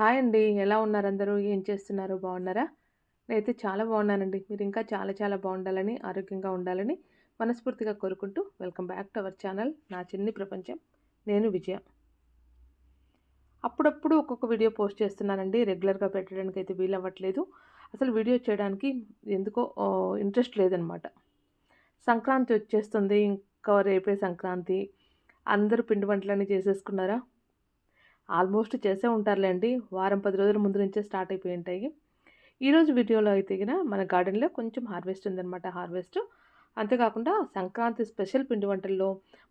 Hi అండి. ఎలా ఉన్నారు అందరూ? ఏం చేస్తున్నారు? బాగున్నారా? నేనైతే చాలా బాగున్నానండి. మీరు ఇంకా చాలా చాలా బాగుండాలని, ఆరోగ్యంగా ఉండాలని మనస్ఫూర్తిగా కోరుకుంటూ welcome back to our channel నా చిన్ని ప్రపంచం. నేను విజయ. అప్పుడప్పుడు ఒక్కొక్క వీడియో పోస్ట్ చేస్తున్నానండి. రెగ్యులర్‌గా పెట్టడానికి అయితే వీలవ్వట్లేదు. అసలు వీడియో చేయడానికి ఎందుకో ఇంట్రెస్ట్ లేదనమాట. సంక్రాంతి వచ్చేస్తుంది. ఇంకా రేపే సంక్రాంతి. అందరూ పిండి వంటలన్నీ చేసేసుకున్నారా? ఆల్మోస్ట్ చేసే ఉంటారులేండి. వారం, పది రోజుల ముందు నుంచే స్టార్ట్ అయిపోయి ఉంటాయి. ఈరోజు వీడియోలో అయితే గిన మన గార్డెన్‌లో కొంచెం హార్వెస్ట్ ఉందన్నమాట హార్వెస్ట్. అంతేకాకుండా సంక్రాంతి స్పెషల్ పిండి వంటల్లో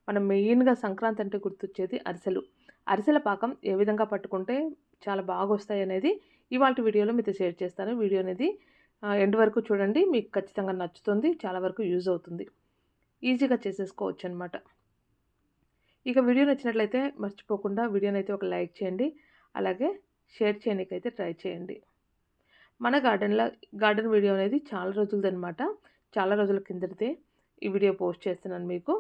మనం మెయిన్‌గా సంక్రాంతి అంటే గుర్తొచ్చేది అరిసెలు. అరిసెల పాకం ఏ విధంగా పట్టుకుంటే చాలా బాగా అనేది ఇవాళ వీడియోలో మీతో షేర్ చేస్తాను. వీడియో అనేది ఎండ్ వరకు చూడండి. మీకు ఖచ్చితంగా నచ్చుతుంది. చాలా వరకు యూజ్ అవుతుంది. ఈజీగా చేసేసుకోవచ్చు అనమాట ఇక వీడియో నచ్చినట్లయితే మర్చిపోకుండా వీడియోనైతే ఒక లైక్ చేయండి. అలాగే షేర్ చేయనీకైతే ట్రై చేయండి. మన గార్డెన్‌లో గార్డెన్ వీడియో అనేది చాలా రోజులదనమాట. చాలా రోజుల కిందటిదే ఈ వీడియో పోస్ట్ చేస్తున్నాను మీకు.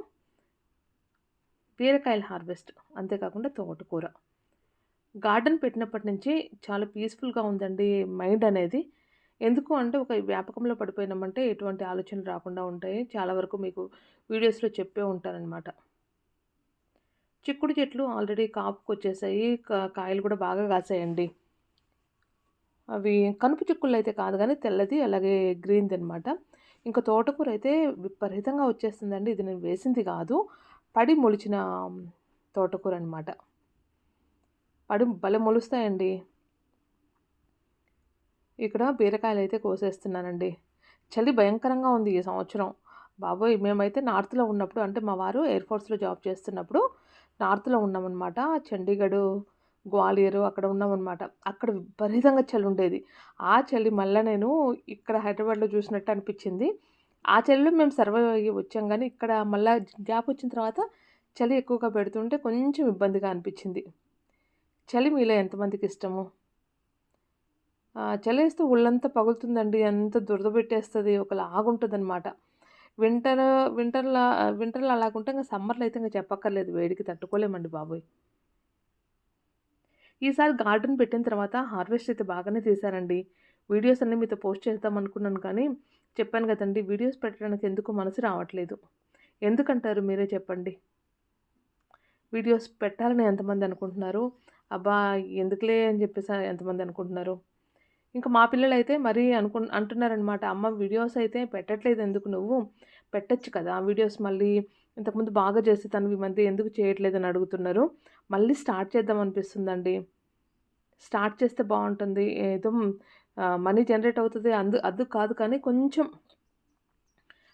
బీరకాయల హార్వెస్ట్. అంతేకాకుండా తోటకూర. గార్డెన్ పెట్టినప్పటి నుంచి చాలా పీస్‌ఫుల్‌గా ఉందండి మైండ్ అనేది. ఎందుకు అంటే ఒక వ్యాపకంలో పడిపోయినామంటే ఎటువంటి ఆలోచనలు రాకుండా ఉంటాయి. చాలా వరకు మీకు వీడియోస్‌లో చెప్పే ఉంటాననమాట. చిక్కుడు చెట్లు ఆల్రెడీ కాపుకొచ్చేసాయి. వచ్చేసాయి కాయలు కూడా బాగా కాసాయండి. అవి కనుపు చిక్కుళ్ళైతే కాదు కానీ తెల్లది అలాగే గ్రీన్‌దనమాట. ఇంకా తోటకూర అయితే విపరీతంగా వచ్చేస్తుందండి. ఇది నేను వేసింది కాదు. పడి మొలిచిన తోటకూర అనమాట. పడి భలే మొలుస్తాయండి. ఇక్కడ బీరకాయలు అయితే కోసేస్తున్నానండి. చలి భయంకరంగా ఉంది ఈ సంవత్సరం. బాబోయ్! మేమైతే నార్త్‌లో ఉన్నప్పుడు అంటే మా వారు ఎయిర్ ఫోర్స్‌లో జాబ్ చేస్తున్నప్పుడు నార్త్‌లో ఉన్నామనమాట. చండీగఢ్, గ్వాలియర్ అక్కడ ఉన్నామన్నమాట అక్కడ విపరీతంగా ఉండేది ఆ చలి మళ్ళా నేను ఇక్కడ హైదరాబాద్‌లో చూసినట్టు అనిపించింది ఆ చలిలో మేము సర్వైవ్ అయ్యి వచ్చాం కానీ ఇక్కడ మళ్ళీ గ్యాప్ వచ్చిన తర్వాత చలి ఎక్కువగా పెడుతుంటే కొంచెం ఇబ్బందిగా అనిపించింది చలి మీలో ఎంతమందికి ఇష్టము? చలి చలేస్తే ఒళ్ళంతా పగులుతుందండి. అంత దురద పెట్టేస్తది. ఒకలాగుంటదనమాట. వింటర్ వింటర్‌లా వింటర్‌లో అలాగుంటే ఇంకా సమ్మర్‌లో అయితే ఇంకా చెప్పక్కర్లేదు. వేడికి తట్టుకోలేమండి బాబోయ్! ఈసారి గార్డెన్ పెట్టిన తర్వాత హార్వెస్ట్ అయితే బాగానే తీశారండి వీడియోస్ అన్నీ మీతో పోస్ట్ చేద్దాం అనుకున్నాను కానీ చెప్పాను కదండి వీడియోస్ పెట్టడానికి ఎందుకు మనసు రావట్లేదు. ఎందుకంటారు మీరే చెప్పండి? వీడియోస్ పెట్టాలని ఎంతమంది అనుకుంటున్నారు? అబ్బా! ఎందుకులే అని చెప్పేసి ఎంతమంది అనుకుంటున్నారు? ఇంకా మా పిల్లలైతే మరీ అనుకు అంటున్నారనమాట. అమ్మ వీడియోస్ అయితే పెట్టట్లేదు ఎందుకు నువ్వు? పెట్టచ్చు కదా! వీడియోస్ మళ్ళీ ఇంతకుముందు బాగా చేస్తే తను ఈ మధ్య ఎందుకు చేయట్లేదని అడుగుతున్నారు. మళ్ళీ స్టార్ట్ చేద్దాం అనిపిస్తుందండి. స్టార్ట్ చేస్తే బాగుంటుంది ఏదో మనీ జనరేట్ అవుతుంది అందు అది కాదు కానీ కొంచెం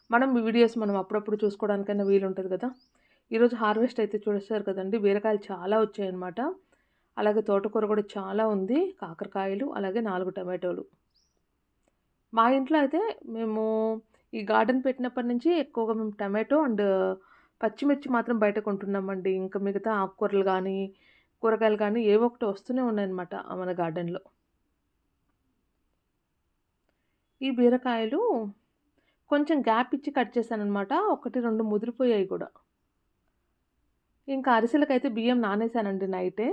మనం వీడియోస్ మనం అప్పుడప్పుడు చూసుకోవడానికైనా వీలుంటది కదా! ఈరోజు హార్వెస్ట్ అయితే చూసేసారు కదండి బీరకాయలు చాలా వచ్చాయన్నమాట. అలాగే తోటకూర కూడా చాలా ఉంది. కాకరకాయలు అలాగే నాలుగు టమాటోలు. మా ఇంట్లో అయితే మేము ఈ గార్డెన్ పెట్టినప్పటి నుంచి ఎక్కువగా మేము టమాటో అండ్ పచ్చిమిర్చి మాత్రం బయట కొంటున్నామండి. ఇంకా మిగతా ఆకుకూరలు కానీ కూరగాయలు కానీ ఏవో ఒకటి వస్తూనే ఉన్నాయన్నమాట మన గార్డెన్‌లో. ఈ బీరకాయలు కొంచెం గ్యాప్ ఇచ్చి కట్ చేశానమాట ఒకటి రెండు ముదిరిపోయాయి కూడా. ఇంకా అరిసెలకైతే బియ్యం నానేసానండి నైటే.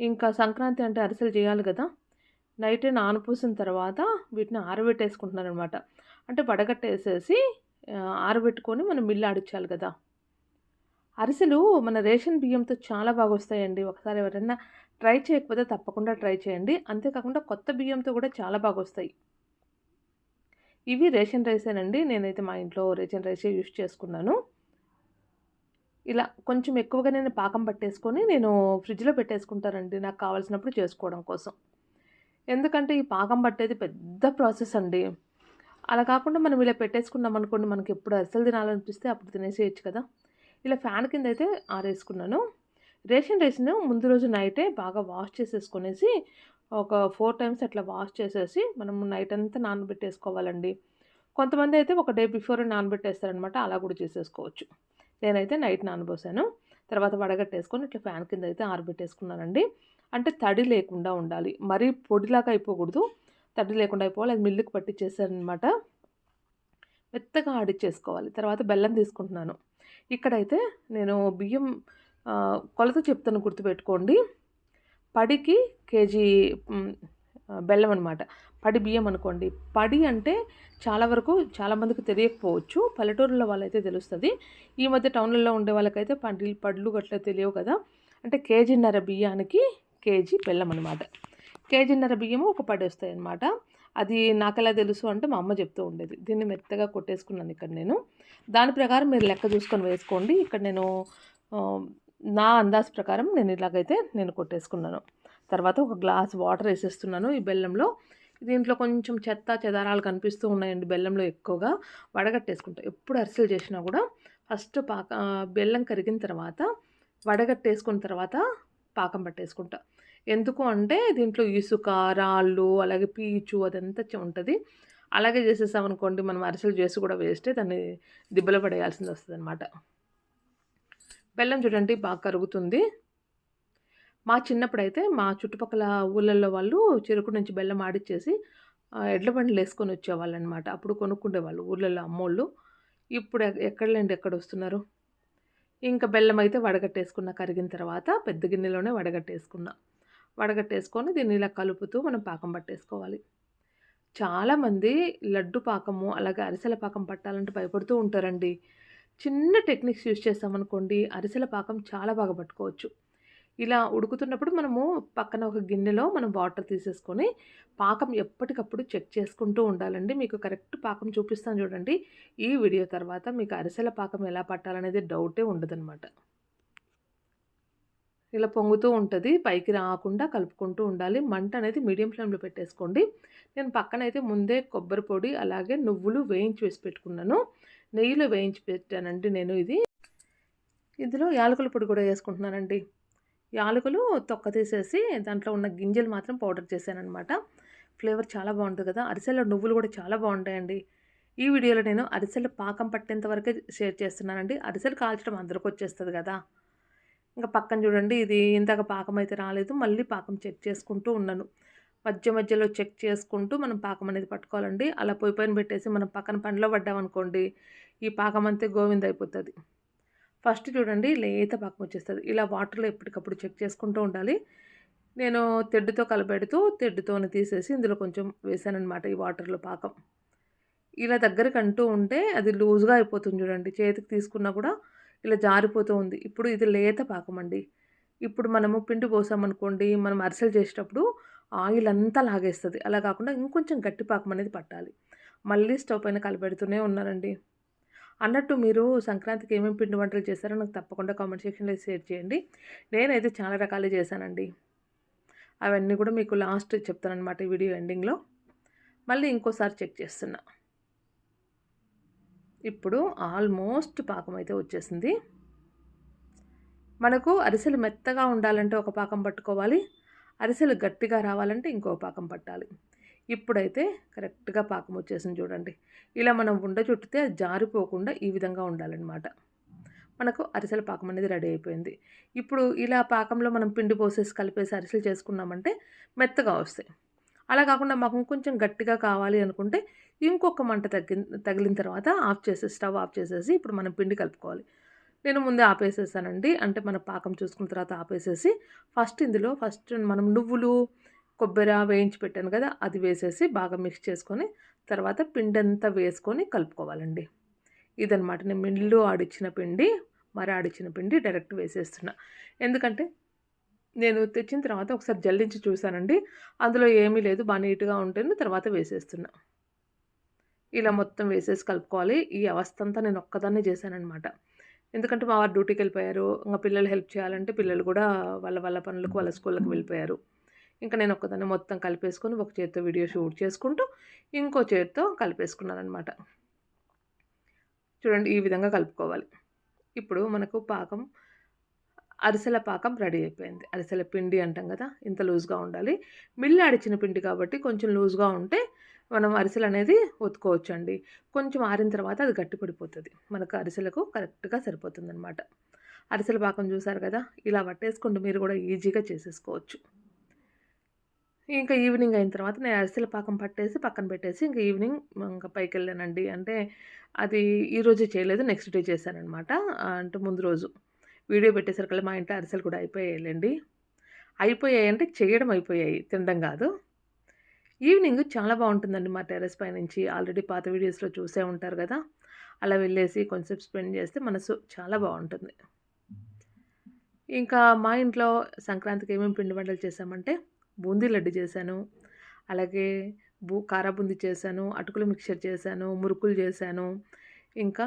ఇంకా సంక్రాంతి అంటే అరిసెలు చేయాలి కదా నైటే నానపోసిన తర్వాత వీటిని ఆరబెట్టేసుకుంటున్నాను అనమాట అంటే వడగట్టేసేసి ఆరబెట్టుకొని మనం మిల్లు ఆడిచ్చాలి కదా అరిసెలు మన రేషన్ బియ్యంతో చాలా బాగా వస్తాయండి ఒకసారి ఎవరైనా ట్రై చేయకపోతే తప్పకుండా ట్రై చేయండి. అంతేకాకుండా కొత్త బియ్యంతో కూడా చాలా బాగా వస్తాయి ఇవి రేషన్ రైసేనండి. నేనైతే మా ఇంట్లో రేషన్ రైసే యూజ్ చేసుకున్నాను. ఇలా కొంచెం ఎక్కువగా నేను పాకం పట్టేసుకొని నేను ఫ్రిడ్జ్‌లో పెట్టేసుకుంటానండి. నాకు కావాల్సినప్పుడు చేసుకోవడం కోసం. ఎందుకంటే ఈ పాకం పట్టేది పెద్ద ప్రాసెస్ అండి. అలా కాకుండా మనం ఇలా పెట్టేసుకున్నామనుకోండి మనకెప్పుడు అరిసెలు తినాలనిపిస్తే అప్పుడు తినేసేయచ్చు కదా! ఇలా ఫ్యాన్ కింద అయితే ఆరేసుకున్నాను. రేషన్ రైస్‌ను ముందు రోజు నైటే బాగా వాష్ చేసేసుకొనేసి ఒక ఫోర్ టైమ్స్ అట్లా వాష్ చేసేసి మనం నైట్ అంతా నానబెట్టేసుకోవాలండి. కొంతమంది అయితే ఒక డే బిఫోరే నానబెట్టేస్తారనమాట. అలా కూడా చేసేసుకోవచ్చు. నేనైతే నైట్ నానబోసాను. తర్వాత వడగట్టేసుకొని ఇట్లా ఫ్యాన్ కింద అయితే ఆరబెట్టేసుకున్నానండి. అంటే తడి లేకుండా ఉండాలి. మరీ పొడిలాగా అయిపోకూడదు. తడి లేకుండా అయిపోవాలి. అది మిల్లుకి పట్టించేసానమాట మెత్తగా ఆడిచ్చేసుకోవాలి. తర్వాత బెల్లం తీసుకుంటున్నాను. ఇక్కడైతే నేను బియ్యం కొలత చెప్తాను గుర్తుపెట్టుకోండి. పడికి కేజీ బెల్లం అనమాట పడి బియ్యం అనుకోండి. పడి అంటే చాలా వరకు చాలామందికి తెలియకపోవచ్చు. పల్లెటూరులో వాళ్ళైతే తెలుస్తుంది. ఈ మధ్య టౌన్లలో ఉండే వాళ్ళకైతే పండి పడ్లు గట్ల తెలియవు కదా. అంటే కేజీన్నర బియ్యానికి కేజీ బెల్లం అనమాట కేజీన్నర బియ్యము ఒక పడి వస్తాయి అనమాట అది నాకెలా తెలుసు అంటే మా అమ్మ చెప్తూ ఉండేది. దీన్ని మెత్తగా కొట్టేసుకున్నాను ఇక్కడ నేను. దాని ప్రకారం మీరు లెక్క చూసుకొని వేసుకోండి. ఇక్కడ నేను నా అందాజ్ ప్రకారం నేను ఇలాగైతే నేను కొట్టేసుకున్నాను. తర్వాత ఒక గ్లాస్ వాటర్ వేసేస్తున్నాను ఈ బెల్లంలో. దీంట్లో కొంచెం చెత్త చెదారాలు కనిపిస్తూ ఉన్నాయండి బెల్లంలో ఎక్కువగా. వడగట్టేసుకుంటాం. ఎప్పుడు అరిసెలు చేసినా కూడా ఫస్ట్ పాక బెల్లం కరిగిన తర్వాత వడగట్టేసుకున్న తర్వాత పాకం పట్టేసుకుంటా. ఎందుకు అంటే దీంట్లో ఇసుక రాళ్ళు అలాగే పీచు అదంతా ఉంటుంది. అలాగే చేసేసామనుకోండి మనం అరిసెలు చేసి కూడా వేస్తే దాన్ని దిబ్బలో పడేయాల్సింది వస్తుంది అనమాట బెల్లం చూడండి బాగా కరుగుతుంది. మా చిన్నప్పుడైతే మా చుట్టుపక్కల ఊళ్ళల్లో వాళ్ళు చెరుకు నుంచి బెల్లం ఆడిచ్చేసి ఎడ్ల బండ్లు వేసుకొని వచ్చేవాళ్ళు అనమాట అప్పుడు కొనుక్కుండేవాళ్ళు ఊళ్ళల్లో అమ్మోళ్ళు. ఇప్పుడు ఎక్కడలేండి ఎక్కడ వస్తున్నారు? ఇంకా బెల్లం అయితే వడగట్టేసుకున్న కరిగిన తర్వాత పెద్ద గిన్నెలోనే వడగట్టేసుకున్నా. వడగట్టేసుకొని దీన్ని ఇలా కలుపుతూ మనం పాకం పట్టేసుకోవాలి. చాలామంది లడ్డు పాకము అలాగే అరిసెల పాకం పట్టాలంటే భయపడుతూ ఉంటారండి. చిన్న టెక్నిక్స్ యూజ్ చేస్తామనుకోండి అరిసెల పాకం చాలా బాగా పట్టుకోవచ్చు. ఇలా ఉడుకుతున్నప్పుడు మనము పక్కన ఒక గిన్నెలో మనం వాటర్ తీసేసుకొని పాకం ఎప్పటికప్పుడు చెక్ చేసుకుంటూ ఉండాలండి. మీకు కరెక్ట్ పాకం చూపిస్తాను చూడండి. ఈ వీడియో తర్వాత మీకు అరిసెల పాకం ఎలా పట్టాలనేది డౌటే ఉండదనమాట ఇలా పొంగుతూ ఉంటుంది. పైకి రాకుండా కలుపుకుంటూ ఉండాలి. మంట అనేది మీడియం ఫ్లేమ్లో పెట్టేసుకోండి. నేను పక్కన అయితే ముందే కొబ్బరి పొడి అలాగే నువ్వులు వేయించి వేసి పెట్టుకున్నాను. నెయ్యిలో వేయించి పెట్టానండి నేను ఇది. ఇందులో యాలకుల పొడి కూడా వేసుకుంటున్నానండి. యాలకులు తొక్క తీసేసి దాంట్లో ఉన్న గింజలు మాత్రం పౌడర్ చేశానమాట ఫ్లేవర్ చాలా బాగుంటుంది కదా. అరిసెల నువ్వులు కూడా చాలా బాగుంటాయండి. ఈ వీడియోలో నేను అరిసెలు పాకం పట్టేంత వరకే షేర్ చేస్తున్నానండి. అరిసెలు కాల్చడం అందరికి వచ్చేస్తుంది కదా. ఇంకా పక్కన చూడండి ఇది ఇంతక పాకం అయితే రాలేదు మళ్ళీ పాకం చెక్ చేసుకుంటూ ఉన్నాను. మధ్య మధ్యలో చెక్ చేసుకుంటూ మనం పాకం అనేది పట్టుకోవాలండి. అలా పొయ్యి పైన పెట్టేసి మనం పక్కన పనిలో పడ్డామనుకోండి ఈ పాకం అంతే గోవింద అయిపోతుంది ఫస్ట్ చూడండి లేత పాకం వచ్చేస్తుంది. ఇలా వాటర్లో ఎప్పటికప్పుడు చెక్ చేసుకుంటూ ఉండాలి. నేను తెడ్డుతో కలబెడుతూ తెడ్డుతోని తీసేసి ఇందులో కొంచెం వేసానమాట ఈ వాటర్లో పాకం. ఇలా దగ్గరికి అంటూ ఉంటే అది లూజ్గా అయిపోతుంది చూడండి. చేతికి తీసుకున్నా కూడా ఇలా జారిపోతూ ఉంది. ఇప్పుడు ఇది లేత పాకం అండి. ఇప్పుడు మనము పిండి పోసామనుకోండి మనం అరిసెలు చేసేటప్పుడు ఆయిల్ అంతా లాగేస్తుంది. అలా కాకుండా ఇంకొంచెం గట్టి పాకం అనేది పట్టాలి. మళ్ళీ స్టవ్ పైన కలబెడుతూనే ఉన్నారండి అన్నట్టు మీరు సంక్రాంతికి ఏమేమి పిండి వంటలు చేశారో నాకు తప్పకుండా కామెంట్ సెక్షన్లో షేర్ చేయండి. నేనైతే చాలా రకాలు చేశానండి. అవన్నీ కూడా మీకు లాస్ట్ చెప్తానమాట ఈ వీడియో ఎండింగ్లో. మళ్ళీ ఇంకోసారి చెక్ చేస్తున్నా. ఇప్పుడు ఆల్మోస్ట్ పాకం అయితే వచ్చేసింది. మనకు అరిసెలు మెత్తగా ఉండాలంటే ఒక పాకం పట్టుకోవాలి. అరిసెలు గట్టిగా రావాలంటే ఇంకో పాకం పట్టాలి. ఇప్పుడైతే కరెక్ట్గా పాకం వచ్చేసింది చూడండి. ఇలా మనం ఉండ చుట్టితే అది జారిపోకుండా ఈ విధంగా ఉండాలన్నమాట. మనకు అరిసెల పాకం అనేది రెడీ అయిపోయింది. ఇప్పుడు ఇలా పాకంలో మనం పిండి పోసేసి కలిపేసి అరిసెలు చేసుకున్నామంటే మెత్తగా వస్తాయి. అలా కాకుండా మాకు కొంచెం గట్టిగా కావాలి అనుకుంటే ఇంకొక మంట తగ్గి తగిలిన తర్వాత ఆఫ్ చేసేసి స్టవ్ ఆఫ్ చేసేసి ఇప్పుడు మనం పిండి కలుపుకోవాలి. నేను ముందే ఆపేసేసానండి. అంటే మన పాకం చూసుకున్న తర్వాత ఆపేసేసి ఫస్ట్ ఇందులో ఫస్ట్ మనం నువ్వులు కొబ్బరి వేయించి పెట్టాను కదా అది వేసేసి బాగా మిక్స్ చేసుకొని తర్వాత పిండి అంతా వేసుకొని కలుపుకోవాలండి. ఇదనమాట నేను మిల్లు ఆడిచ్చిన పిండి మరి ఆడిచ్చిన పిండి డైరెక్ట్ వేసేస్తున్నా. ఎందుకంటే నేను తెచ్చిన తర్వాత ఒకసారి జల్లించి చూశానండి. అందులో ఏమీ లేదు. బాగా నీట్గా ఉంటుంది తర్వాత వేసేస్తున్నా. ఇలా మొత్తం వేసేసి కలుపుకోవాలి. ఈ అవస్థ అంతా నేను ఒక్కదాన్నే చేశానమాట ఎందుకంటే మా వారు డ్యూటీకి వెళ్ళిపోయారు. ఇంకా పిల్లలు హెల్ప్ చేయాలంటే పిల్లలు కూడా వాళ్ళ వాళ్ళ పనులకు వాళ్ళ స్కూళ్ళకి వెళ్ళిపోయారు. ఇంకా నేను ఒక్కదాన్ని మొత్తం కలిపేసుకొని ఒక చేతితో వీడియో షూట్ చేసుకుంటూ ఇంకో చేతితో కలిపేసుకున్నాను అనమాట చూడండి ఈ విధంగా కలుపుకోవాలి. ఇప్పుడు మనకు పాకం అరిసెల పాకం రెడీ అయిపోయింది. అరిసెల పిండి అంటాం కదా ఇంత లూజ్గా ఉండాలి. మిల్లు అడిచిన పిండి కాబట్టి కొంచెం లూజ్గా ఉంటే మనం అరిసెలు అనేది ఒత్తుకోవచ్చండి. కొంచెం ఆరిన తర్వాత అది గట్టిపడిపోతుంది మనకు అరిసెలకు కరెక్ట్గా సరిపోతుందనమాట అరిసెల పాకం చూసారు కదా ఇలా పట్టేసుకుంటూ మీరు కూడా ఈజీగా చేసేసుకోవచ్చు. ఇంకా ఈవినింగ్ అయిన తర్వాత నేను అరిసెల పాకం పట్టేసి పక్కన పెట్టేసి ఇంకా ఈవినింగ్ ఇంకా పైకి వెళ్ళానండి అంటే అది ఈరోజు చేయలేదు నెక్స్ట్ డే చేశానమాట అంటే ముందు రోజు వీడియో పెట్టేసరికల్లా మా ఇంట్లో అరిసెలు కూడా అయిపోయాయిలేండి. అయిపోయాయి అంటే చేయడం అయిపోయాయి తినడం కాదు. ఈవినింగ్ చాలా బాగుంటుందండి మా టెర్రస్ పై నుంచి ఆల్రెడీ పాత వీడియోస్లో చూసే ఉంటారు కదా. అలా వెళ్ళేసి కొంచెం స్పెండ్ చేస్తే మనసు చాలా బాగుంటుంది. ఇంకా మా ఇంట్లో సంక్రాంతికి ఏమేమి పిండి వంటలు చేసామంటే బూందీ లడ్డు చేశాను. అలాగే బూ కారా బూందీ చేశాను అటుకులు మిక్చర్ చేశాను మురుకులు చేశాను ఇంకా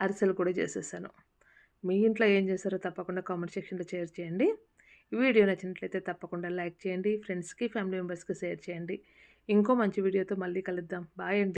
అరిసెలు కూడా చేసేసాను. మీ ఇంట్లో ఏం చేశారో తప్పకుండా కామెంట్ సెక్షన్లో షేర్ చేయండి. ఈ వీడియో నచ్చినట్లయితే తప్పకుండా లైక్ చేయండి ఫ్రెండ్స్కి ఫ్యామిలీ మెంబర్స్కి షేర్ చేయండి. ఇంకో మంచి వీడియోతో మళ్ళీ కలుద్దాం. బాయ్ అండి.